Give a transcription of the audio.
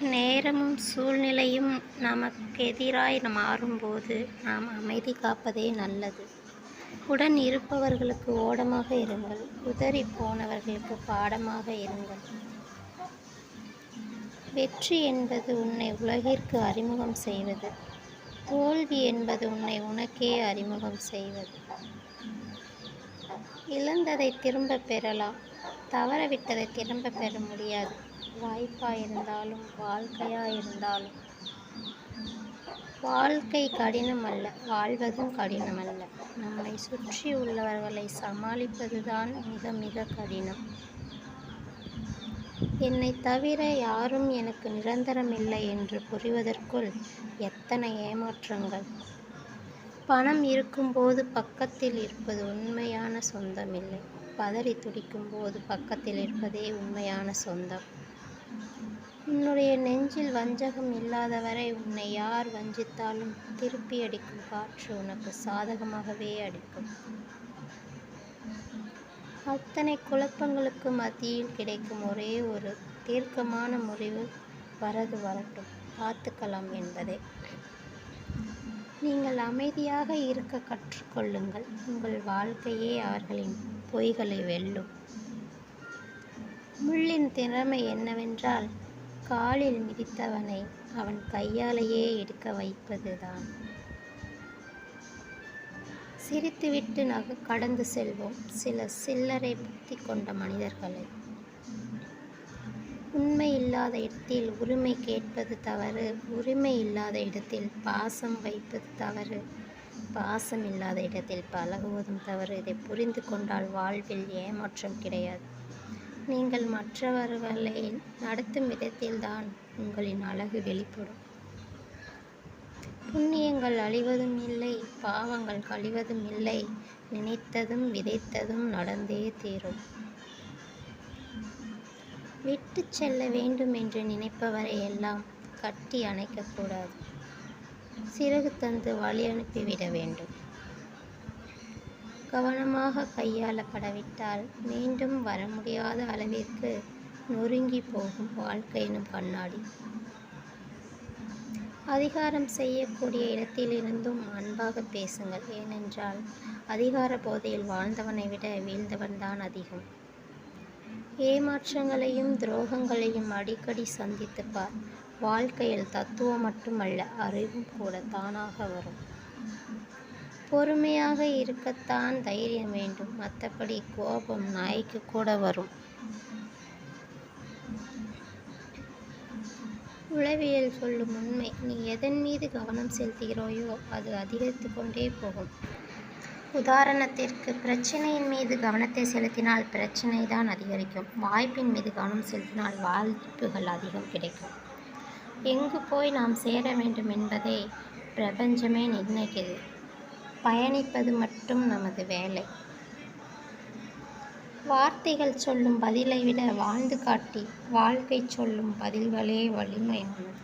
நேரமும் சூழ்நிலையும் நமக்கெதிராய் மாறும்போது நாம் அமைதி காப்பதே நல்லது. உடன் இருப்பவர்களுக்கு ஓடமாக இருங்கள். உதறிப் போனவர்களுக்கு பாடமாக இருங்கள். வெற்றி என்பது உன்னை உலகிற்கு அறிமுகம் செய்வது. தோல்வி என்பது உன்னை உனக்கே அறிமுகம் செய்வது. இழந்ததை திரும்பப் பெறலாம். தவறவிட்டதை திரும்பப் பெற முடியாது. வாய்ப்பாக இருந்தாலும் வாழ்க்கையாக இருந்தாலும் வாழ்க்கை கடினம் அல்ல வாழ்வதும் கடினம் அல்ல நம்மை சுற்றி உள்ளவர்களை சமாளிப்பது தான் மிக மிக கடினம். என்னைத் தவிர யாரும் எனக்கு நிரந்தரம் இல்லை என்று புரிவதற்குள் எத்தனை ஏமாற்றங்கள். பணம் இருக்கும்போது பக்கத்தில் இருப்பது உண்மையான சொந்தமில்லை. துடிக்கும் போது பக்கத்தில் இருப்பதே உண்மையான சொந்தம். உன்னுடைய நெஞ்சில் வஞ்சகம் இல்லாதவரை உன்னை யார் வஞ்சித்தாலும் திருப்பியடிக்கும் காற்று உனக்கு சாதகமாகவே அடிக்கும். அத்தனை குழப்பங்களுக்கு மத்தியில் கிடைக்கும் ஒரே ஒரு தீர்க்கமான முறிவு வரது வரட்டும் பார்த்துக்கலாம் என்பதே. நீங்கள் அமைதியாக இருக்க கற்றுக்கொள்ளுங்கள் உங்கள் வாழ்க்கையே அவர்களின் பொய்களை வெல்லும். முள்ளின் திறமை என்னவென்றால் காலில் மிதித்தவனை அவன் கையாலேயே எடுக்க வைப்பதுதான். சிரித்துவிட்டு கடந்து செல்வோம் சில சில்லறை புத்தி கொண்ட மனிதர்களை. உண்மை இல்லாத இடத்தில் உரிமை கேட்பது தவறு. உரிமை இல்லாத இடத்தில் பாசம் வைப்பது தவறு. பாசம் இல்லாத இடத்தில் பழகுவதும் தவறு. இதைப் புரிந்து கொண்டால் வாழ்வில் ஏமாற்றம் கிடையாது. நீங்கள் மற்றவர்களை நடத்தும் விதத்தில்தான் உங்களின் அழகு வெளிப்படும். புண்ணியங்கள் அழிவதும் இல்லை பாவங்கள் கழிவதும் இல்லை நினைத்ததும் விதைத்ததும் நடந்தே தீரும். விட்டுச் செல்ல வேண்டும் என்று நினைப்பவரை எல்லாம் கட்டி அணைக்கக்கூடாது சிறகு தந்து வழி அனுப்பிவிட வேண்டும். கவனமாக கையாளப்படவிட்டால் மீண்டும் வர முடியாத அளவிற்கு நொறுங்கிப் போகும் வாழ்க்கையினும் கண்ணாடி. அதிகாரம் செய்யக்கூடிய இடத்திலிருந்தும் அன்பாகப் பேசுங்கள். ஏனென்றால் அதிகார போதையில் வாழ்ந்தவனை விட வீழ்ந்தவன்தான் அதிகம். ஏமாற்றங்களையும் துரோகங்களையும் அடிக்கடி சந்தித்துப் பார். வாழ்க்கையில் தத்துவம் மட்டுமல்ல அறிவும் கூட தானாக வரும். பொறுமையாக இருக்கத்தான் தைரியம் வேண்டும். மத்தபடி கோபம் நாய்க்கு கூட வரும். உளவியல் சொல்லும் உண்மை நீ எதன் மீது கவனம் செலுத்துகிறாயோ அது அதிகரித்துக் கொண்டே போகும். உதாரணத்திற்கு பிரச்சனையின் மீது கவனத்தை செலுத்தினால் பிரச்னைதான் அதிகரிக்கும். வாய்ப்பின் மீது கவனம் செலுத்தினால் வாய்ப்புகள் அதிகம் கிடைக்கும். எங்கு போய் நாம் சேர வேண்டும் என்பதை பிரபஞ்சமே நிர்ணயிக்கிறது. பயணிப்பது மட்டும் நமது வேலை. வார்த்தைகள் சொல்லும் பதிலை விட வாழ்ந்து காட்டி வாழ்க்கை சொல்லும் பதில்களே வலிமையானது.